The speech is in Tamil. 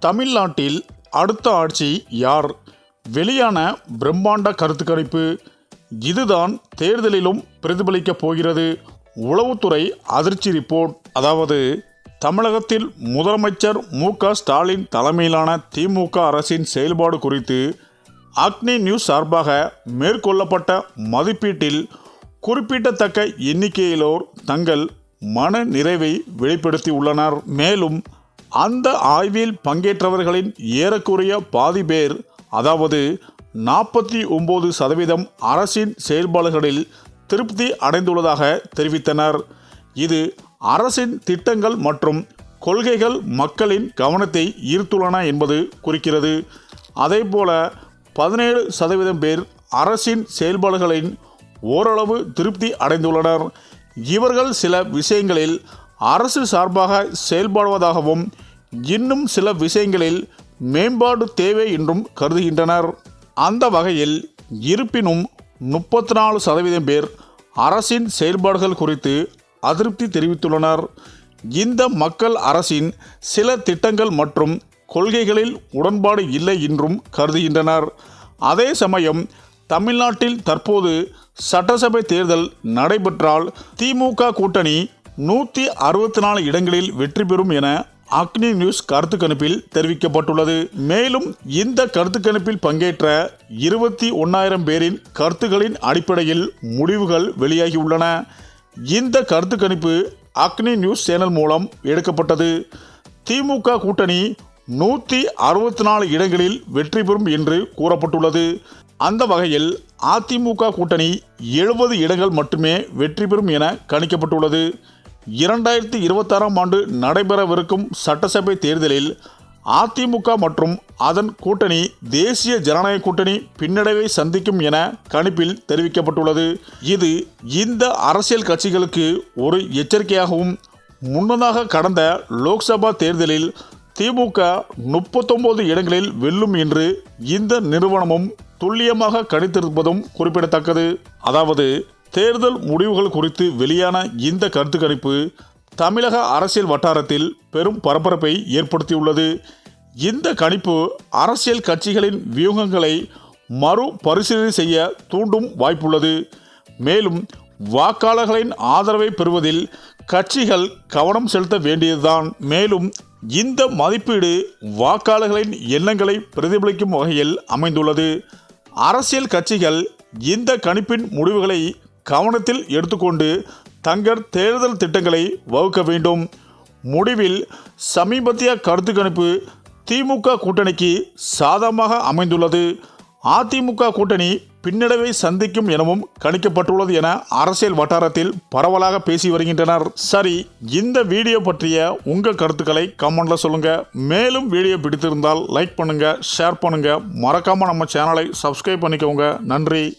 தமிழ்நாட்டில் அடுத்த ஆட்சி யார்? வெளியான பிரம்மாண்ட கருத்து கணிப்பு இதுதான் தேர்தலிலும் பிரதிபலிக்கப் போகிறது. உளவுத்துறை அதிர்ச்சி ரிப்போர்ட். அதாவது தமிழகத்தில் முதலமைச்சர் மு க ஸ்டாலின் தலைமையிலான திமுக அரசின் செயல்பாடு குறித்து அக்னி நியூஸ் சார்பாக மேற்கொள்ளப்பட்ட மதிப்பீட்டில் குறிப்பிடத்தக்க எண்ணிக்கையிலோர் தங்கள் மன நிறைவை வெளிப்படுத்தி உள்ளனர் மேலும் அந்த ஆய்வில் பங்கேற்றவர்களின் ஏறக்குறைய பாதி பேர் அதாவது நாற்பத்தி ஒம்பது சதவீதம் அரசின் செயல்பாடுகளில் திருப்தி அடைந்துள்ளதாக தெரிவித்தனர். இது அரசின் திட்டங்கள் மற்றும் கொள்கைகள் மக்களின் கவனத்தை ஈர்த்துள்ளன என்பது குறிக்கிறது. அதேபோல பதினேழு சதவீதம் பேர் அரசின் செயல்பாடுகளின் ஓரளவு திருப்தி அடைந்துள்ளனர். இவர்கள் சில விஷயங்களில் அரசு சார்பாக செயல்படுவதாகவும் இன்னும் சில விஷயங்களில் மேம்பாடு தேவை என்றும் கருதுகின்றனர். அந்த வகையில் இருப்பினும் முப்பத்தி நாலு சதவீதம் பேர் அரசின் செயல்பாடுகள் குறித்து அதிருப்தி தெரிவித்துள்ளனர். இந்த மக்கள் அரசின் சில திட்டங்கள் மற்றும் கொள்கைகளில் உடன்பாடு இல்லை என்றும் கருதுகின்றனர். அதே சமயம் தமிழ்நாட்டில் தற்போது சட்டசபை தேர்தல் நடைபெற்றால் திமுக கூட்டணி நூற்றி அறுபத்தி நாலு இடங்களில் வெற்றி பெறும் என அக்னி நியூஸ் கருத்து கணிப்பில் தெரிவிக்கப்பட்டுள்ளது. மேலும் இந்த கருத்து கணிப்பில் பங்கேற்ற இருபத்தி ஒன்னாயிரம் பேரின் கருத்துகளின் அடிப்படையில் முடிவுகள் வெளியாகியுள்ளன. இந்த கருத்து கணிப்பு அக்னி நியூஸ் சேனல் மூலம் எடுக்கப்பட்டது. திமுக கூட்டணி நூற்றி அறுபத்தி நாலு இடங்களில் வெற்றி பெறும் என்று கூறப்பட்டுள்ளது. அந்த வகையில் அதிமுக கூட்டணி எழுபது இடங்கள் மட்டுமே வெற்றி பெறும் என கணிக்கப்பட்டுள்ளது. இரண்டாயிரத்தி இருபத்தாறாம் ஆண்டு நடைபெறவிருக்கும் சட்டசபை தேர்தலில் அதிமுக மற்றும் அதன் கூட்டணி தேசிய ஜனநாயக கூட்டணி பின்னடைவை சந்திக்கும் என கணிப்பில் தெரிவிக்கப்பட்டுள்ளது. இது இந்த அரசியல் கட்சிகளுக்கு ஒரு எச்சரிக்கையாகவும் முன்னதாக கடந்த லோக்சபா தேர்தலில் திமுக முப்பத்தொன்பது இடங்களில் வெல்லும் என்று இந்த நிறுவனமும் துல்லியமாக கணித்திருப்பதும் குறிப்பிடத்தக்கது. அதாவது தேர்தல் முடிவுகள் குறித்து வெளியான இந்த கருத்து கணிப்பு தமிழக அரசியல் வட்டாரத்தில் பெரும் பரபரப்பை ஏற்படுத்தியுள்ளது. இந்த கணிப்பு அரசியல் கட்சிகளின் வியூகங்களை மறு பரிசீலனை செய்ய தூண்டும் வாய்ப்புள்ளது. மேலும் வாக்காளர்களின் ஆதரவை பெறுவதில் கட்சிகள் கவனம் செலுத்த வேண்டியதுதான். மேலும் இந்த மதிப்பீடு வாக்காளர்களின் எண்ணங்களை பிரதிபலிக்கும் வகையில் அமைந்துள்ளது. அரசியல் கட்சிகள் இந்த கணிப்பின் முடிவுகளை கவனத்தில் எடுத்துக்கொண்டு தங்கள் தேர்தல் திட்டங்களை வகுக்க வேண்டும். முடிவில் சமீபத்திய கருத்து கணிப்பு திமுக கூட்டணிக்கு சாதகமாக அமைந்துள்ளது. அதிமுக கூட்டணி பின்னடைவை சந்திக்கும் எனவும் கணிக்கப்பட்டுள்ளது என அரசியல் வட்டாரத்தில் பரவலாக பேசி வருகின்றனர். சரி இந்த வீடியோ பற்றிய உங்கள் கருத்துக்களை கமெண்ட்ல சொல்லுங்க. மேலும் வீடியோ பிடித்திருந்தால் லைக் பண்ணுங்க ஷேர் பண்ணுங்க. மறக்காம நம்ம சேனலை சப்ஸ்கிரைப் பண்ணிக்கோங்க. நன்றி.